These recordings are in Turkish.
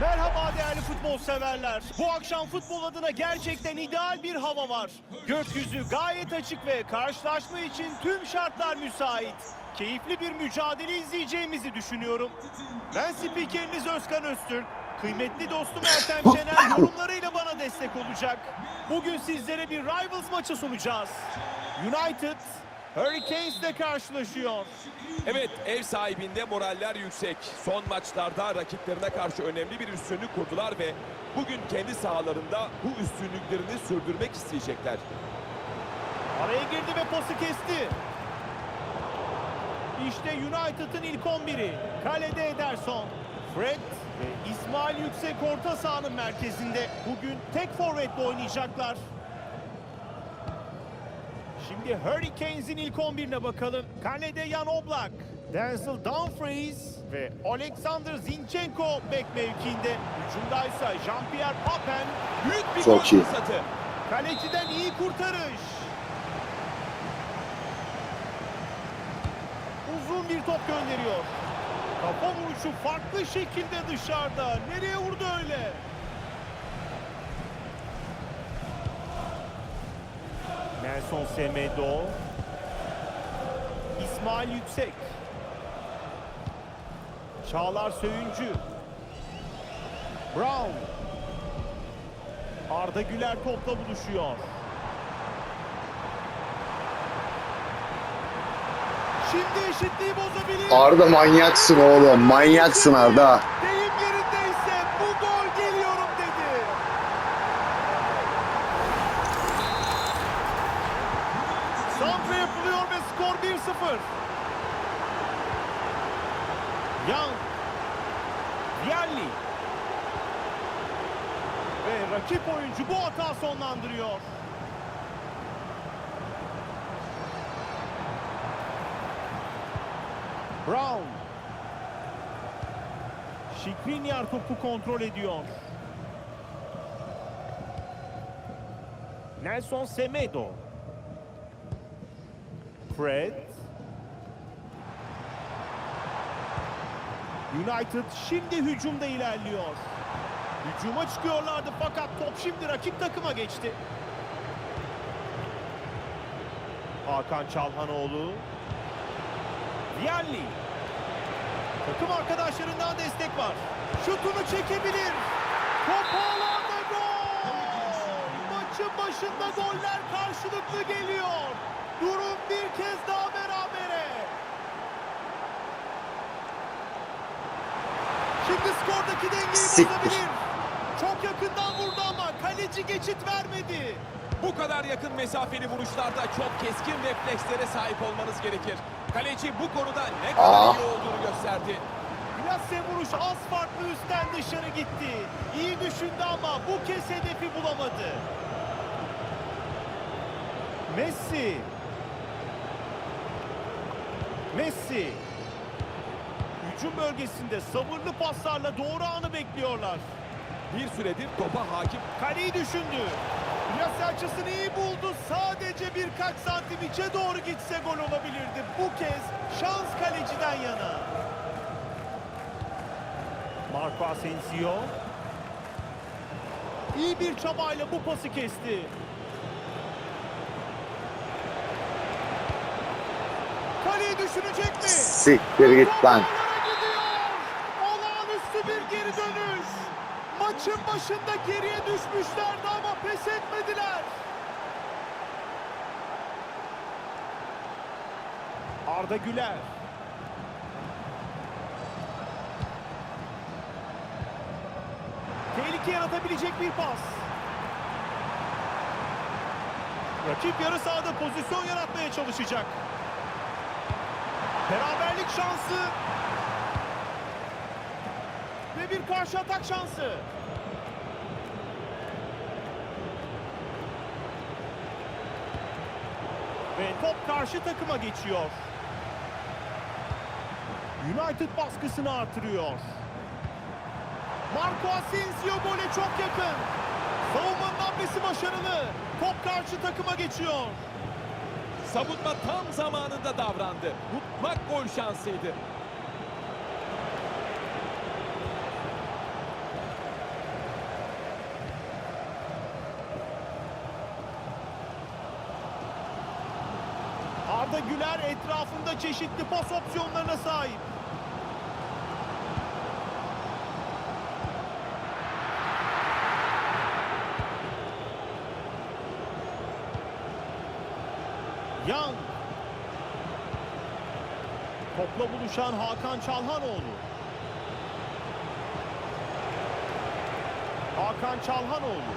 Merhaba değerli futbol severler. Bu akşam futbol adına gerçekten ideal bir hava var. Gökyüzü gayet açık ve karşılaşma için tüm şartlar müsait. Keyifli bir mücadele izleyeceğimizi düşünüyorum. Ben spikeriniz Özkan Öztürk. Kıymetli dostum Ertem Şener yorumlarıyla bana destek olacak. Bugün sizlere bir Rivals maçı sunacağız. United Hurricanes ile karşılaşıyor. Evet ev sahibinde moraller yüksek. Son maçlarda rakiplerine karşı önemli bir üstünlük kurdular ve bugün kendi sahalarında bu üstünlüklerini sürdürmek isteyecekler. Araya girdi ve pası kesti. İşte United'ın ilk 11'i. Kalede Ederson. Fred ve İsmail Yüksek orta sahanın merkezinde. Bugün tek forvetle oynayacaklar. Şimdi Hurricanes'in ilk 11'ine bakalım. Kalede Jan Oblak, Denzel Dumfries ve Alexander Zinchenko bek mevkiinde. Hücumdaysa Jean-Pierre Papen. Büyük bir Çok gol iyi. fırsatı. Kaleciden iyi kurtarış. Uzun bir top gönderiyor. Kafa vuruşu farklı şekilde dışarıda. Nereye vurdu öyle? Nelson Semedo. İsmail Yüksek. Çağlar Söyüncü. Brown. Arda Güler topla buluşuyor. Şimdi eşitliği bozabilir. Arda manyaksın oğlum. Manyaksın Arda. Deyim yerindeyse bu gol geliyorum dedi. Santra yapılıyor ve skor 1-0. Young. Vialli. Ve rakip oyuncu bu hata sonlandırıyor. Brown. Şikrinyar topu kontrol ediyor. Nelson Semedo. Fred. United şimdi hücumda ilerliyor. Hücuma çıkıyorlardı fakat top şimdi rakip takıma geçti. Hakan Çalhanoğlu. Vialli. Takım arkadaşlarından destek var. Şutunu çekebilir. Top ağlarda gol. Maçın başında goller karşılıklı geliyor. Durum bir kez daha berabere. Şimdi skordaki dengeyi Siktir. bozabilir. Çok yakından vurdu ama kaleci geçit vermedi. Bu kadar yakın mesafeli vuruşlarda çok keskin reflekslere sahip olmanız gerekir. Kaleci bu konuda ne kadar Ah. iyi olduğunu gösterdi. Plase vuruş az farklı üstten dışarı gitti. İyi düşündü ama bu kez hedefi bulamadı. Messi. Messi. Hücum bölgesinde sabırlı paslarla doğru anı bekliyorlar. Bir süredir topa hakim. Kaleyi düşündü. Plase açısını iyi buldu. Sadece birkaç santim içe doğru gitse gol olabilirdi. Bu kez şans kaleciden yana. Marco Asensio. İyi bir çabayla bu pası kesti. Kaleyi düşünecek mi? Siktir git lan. Gidiyor. Olağanüstü bir geri dönüş. Maçın başında geriye düşmüşlerdi ama pes etmediler. Arda Güler. Tehlike yaratabilecek bir pas. Rakip yarı sahada pozisyon yaratmaya çalışacak. Beraberlik şansı. Ve bir karşı atak şansı. Ve top karşı takıma geçiyor. United baskısını artırıyor. Marco Asensio gole çok yakın. Savunmanın hamlesi başarılı. Top karşı takıma geçiyor. Savunma tam zamanında davrandı. Mutlak gol şansıydı. Arda Güler etrafında çeşitli pas opsiyonlarına sahip. Young. Topla buluşan Hakan Çalhanoğlu. Hakan Çalhanoğlu.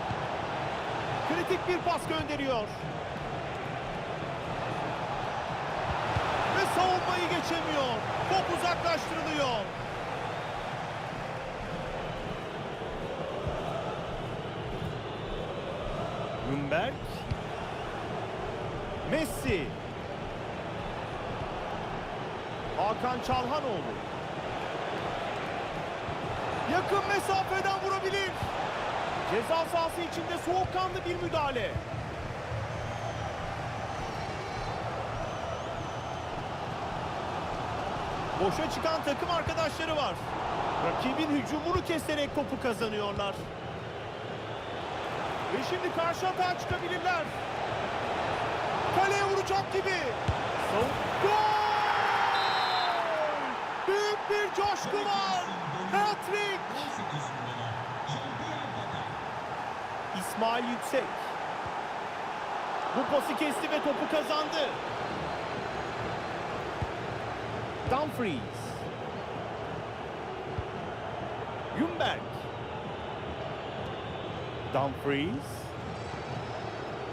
Kritik bir pas gönderiyor. Ve savunmayı geçemiyor. Top uzaklaştırılıyor. Nürnberg. Messi. Hakan Çalhanoğlu. Yakın mesafeden vurabilir. Ceza sahası içinde soğukkanlı bir müdahale. Boşa çıkan takım arkadaşları var. Rakibin hücumunu keserek topu kazanıyorlar. Ve şimdi karşı atağa çıkabilirler. Kaleye vuracak gibi. Gol! Büyük bir coşku var. Hat-trick. İsmail Yüksek. Bu pası kesti ve topu kazandı. Dumfries. Ljungberg. Dumfries.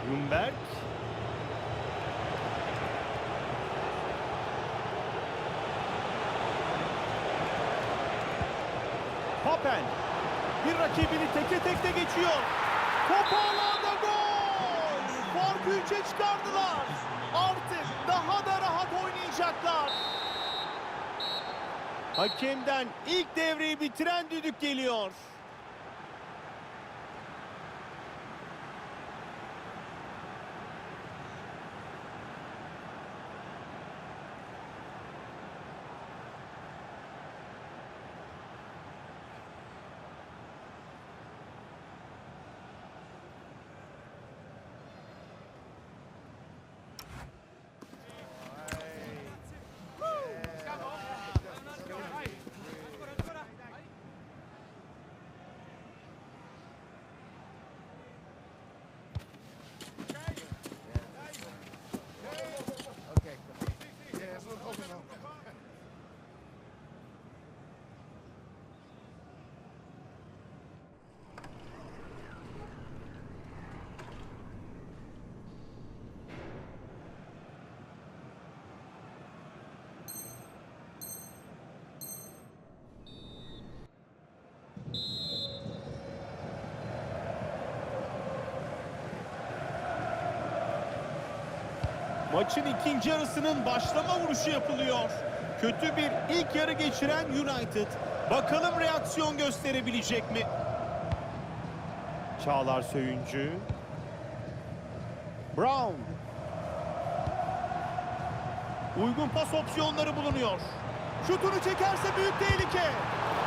Ljungberg. Papen. Bir rakibini teke tekte geçiyor. Top ağlarda gol. Farkı üçe çıkardılar. Artık daha da rahat oynayacaklar. Hakemden ilk devreyi bitiren düdük geliyor. Maçın ikinci yarısının başlama vuruşu yapılıyor. Kötü bir ilk yarı geçiren United. Bakalım reaksiyon gösterebilecek mi? Çağlar Söyüncü. Brown. Uygun pas opsiyonları bulunuyor. Şutunu çekerse büyük tehlike.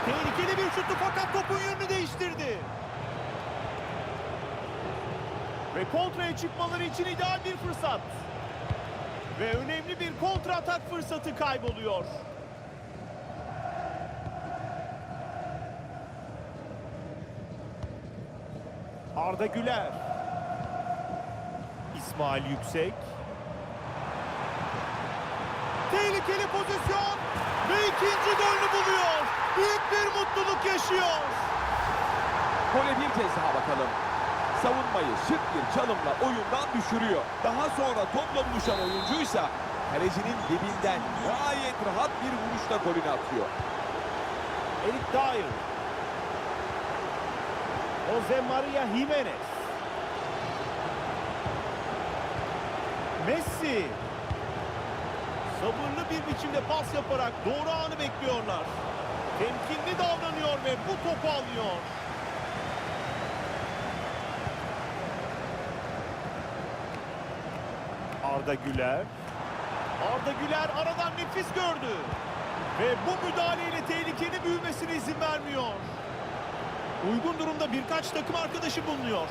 Tehlikeli bir şutu fakat topun yönünü değiştirdi. Ve kontraya çıkmaları için ideal bir fırsat. Ve önemli bir kontra atak fırsatı kayboluyor. Arda Güler. İsmail Yüksek. Tehlikeli pozisyon ve ikinci golünü buluyor. Büyük bir mutluluk yaşıyor. Gole bir kez daha bakalım. Savunmayı şık bir çalımla oyundan düşürüyor. Daha sonra topla buluşan oyuncuysa kalecinin dibinden gayet rahat bir vuruşla golünü atıyor. Eric Dyer. Jose Maria Jimenez. Messi. Sabırlı bir biçimde pas yaparak doğru anı bekliyorlar. Temkinli davranıyor ve bu topu alıyor. Arda Güler. Arda Güler aradan nefis gördü. Ve bu müdahaleyle tehlikeli büyümesine izin vermiyor. Uygun durumda birkaç takım arkadaşı bulunuyor.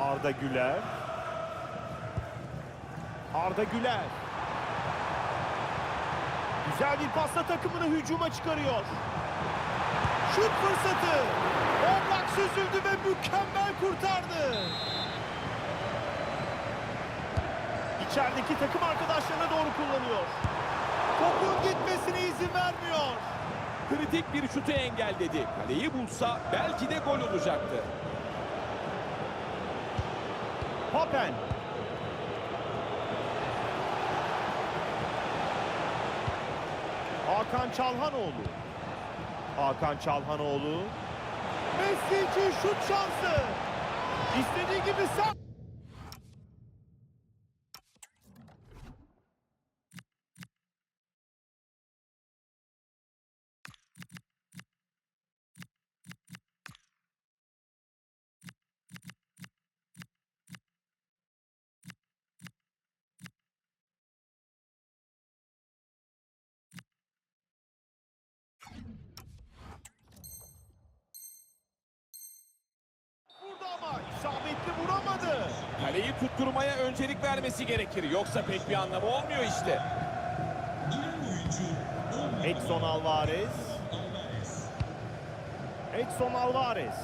Arda Güler. Arda Güler. Güzel bir pasla takımını hücuma çıkarıyor. Şut fırsatı. Oblak süzüldü ve mükemmel kurtardı. İçerideki takım arkadaşlarına doğru kullanıyor. Topun gitmesine izin vermiyor. Kritik bir şutu engelledi. Kaleyi bulsa belki de gol olacaktı. Papen. Hakan Çalhanoğlu. Hakan Çalhanoğlu. Messi için şut şansı. İstediği gibi sağ. Vurdu ama isabetli vuramadı. Kaleyi tutturmaya öncelik vermesi gerekir. Yoksa pek bir anlamı olmuyor işte. Edson Alvarez. Edson Alvarez.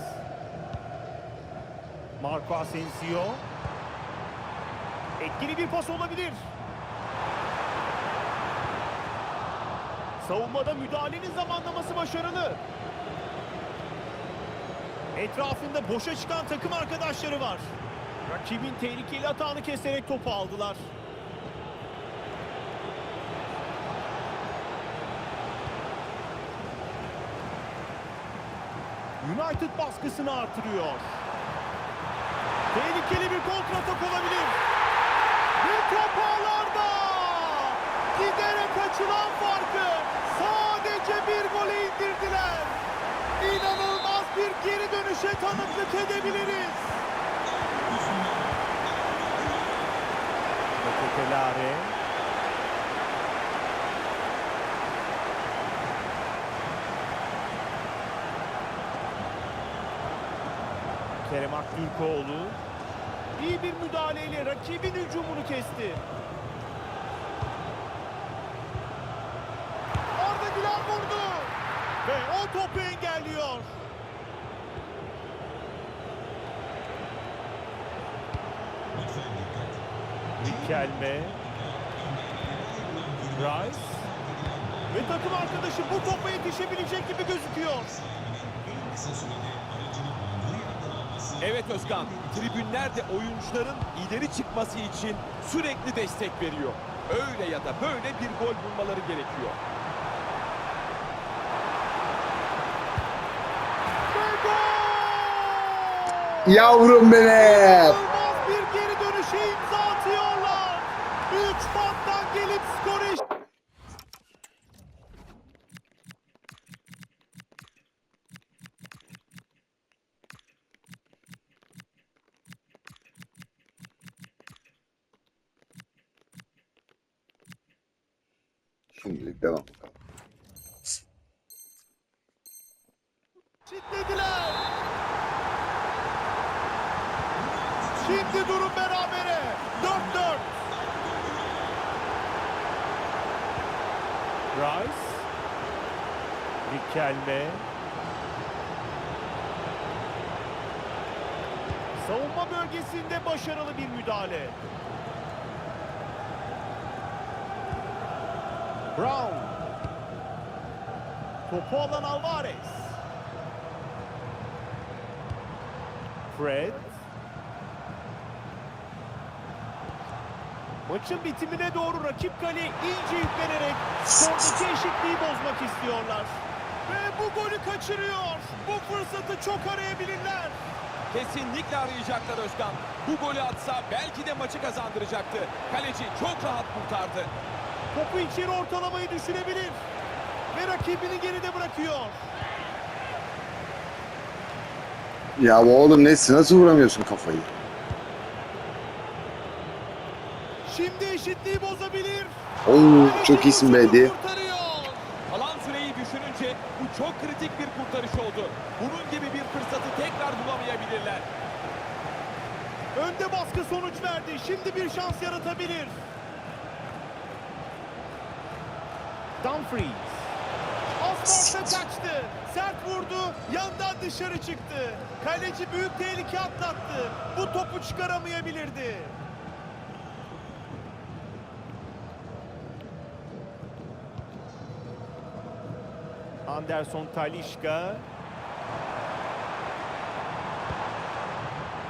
Marco Asensio. Etkili bir pas olabilir. Savunmada müdahalenin zamanlaması başarılı. Etrafında boşa çıkan takım arkadaşları var. Rakibin tehlikeli hatağını keserek topu aldılar. United baskısını artırıyor. Tehlikeli bir kontratak olabilir. Bir top ağlarda. Giderek açılan farkı sadece bir gole indirdiler. İnanılmaz bir geri dönüşe tanıklık edebiliriz. Petelare. Kerem Aktürkoğlu iyi bir müdahaleyle rakibin hücumunu kesti. Arda Güler vurdu ve o topu engelliyor. Riquelme Rice ve takım arkadaşı bu topa yetişebilecek gibi gözüküyor. Evet Özkan, tribünler de oyuncuların ileri çıkması için sürekli destek veriyor. Öyle ya da böyle bir gol bulmaları gerekiyor. Yavrum benim. Şimdilik devam. eşitlediler. Şimdi durum berabere. 4-4. Rice. Riquelme. Savunma bölgesinde başarılı bir müdahale. Brown. Topu alan Alvarez. Fred. Maçın bitimine doğru rakip kale iyice yüklenerek skordaki eşitliği bozmak istiyorlar. Ve bu golü kaçırıyor. Bu fırsatı çok arayabilirler. Kesinlikle arayacaklar Özkan. Bu golü atsa belki de maçı kazandıracaktı. Kaleci çok rahat kurtardı. Topu içeri ortalamayı düşünebilir. Ve rakibini geride bırakıyor. Ya bu oğlum Nesli nasıl vuramıyorsun kafayı? Şimdi eşitliği bozabilir. Oo çok iyisin be Edi. Kurtarıyor. Kalan süreyi düşününce bu çok kritik bir kurtarış oldu. Bunun gibi bir fırsatı tekrar bulamayabilirler. şans yaratabilir. Dumfries. Asfalta kaçtı. Sert vurdu. Yandan dışarı çıktı. Kaleci büyük tehlike atlattı. Bu topu çıkaramayabilirdi. Anderson Talişka.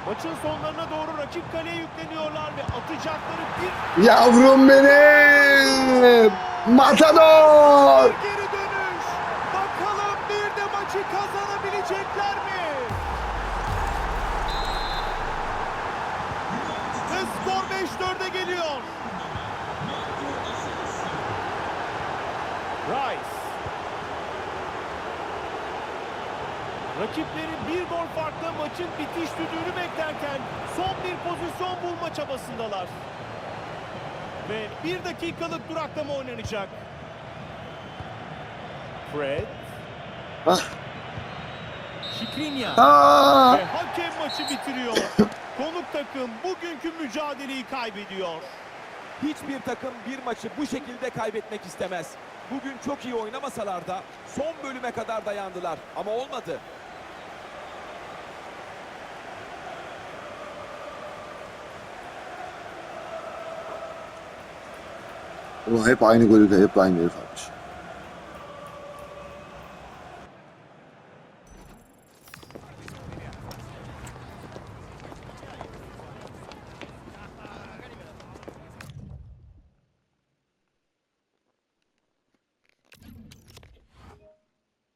Maçın sonlarına doğru rakip kaleye yükleniyorlar ve atacakları bir Yavrum benim. Matador. geri dönüş. Bakalım bir de maçı kazanabilecekler mi? Ve skor 5-4'e geliyor. Rice. Rakipleri bir gol farkla maçın bitiş düdüğünü beklerken son bir pozisyon bulma çabasındalar. Ve bir dakikalık duraklama oynanacak. Fred. Ah. Şikrinya. Aa. Ve hakem maçı bitiriyor. Konuk takım bugünkü mücadeleyi kaybediyor. Hiçbir takım bir maçı bu şekilde kaybetmek istemez. Bugün çok iyi oynamasalar da son bölüme kadar dayandılar ama olmadı. Ulan hep aynı golü de hep aynı herif atmış.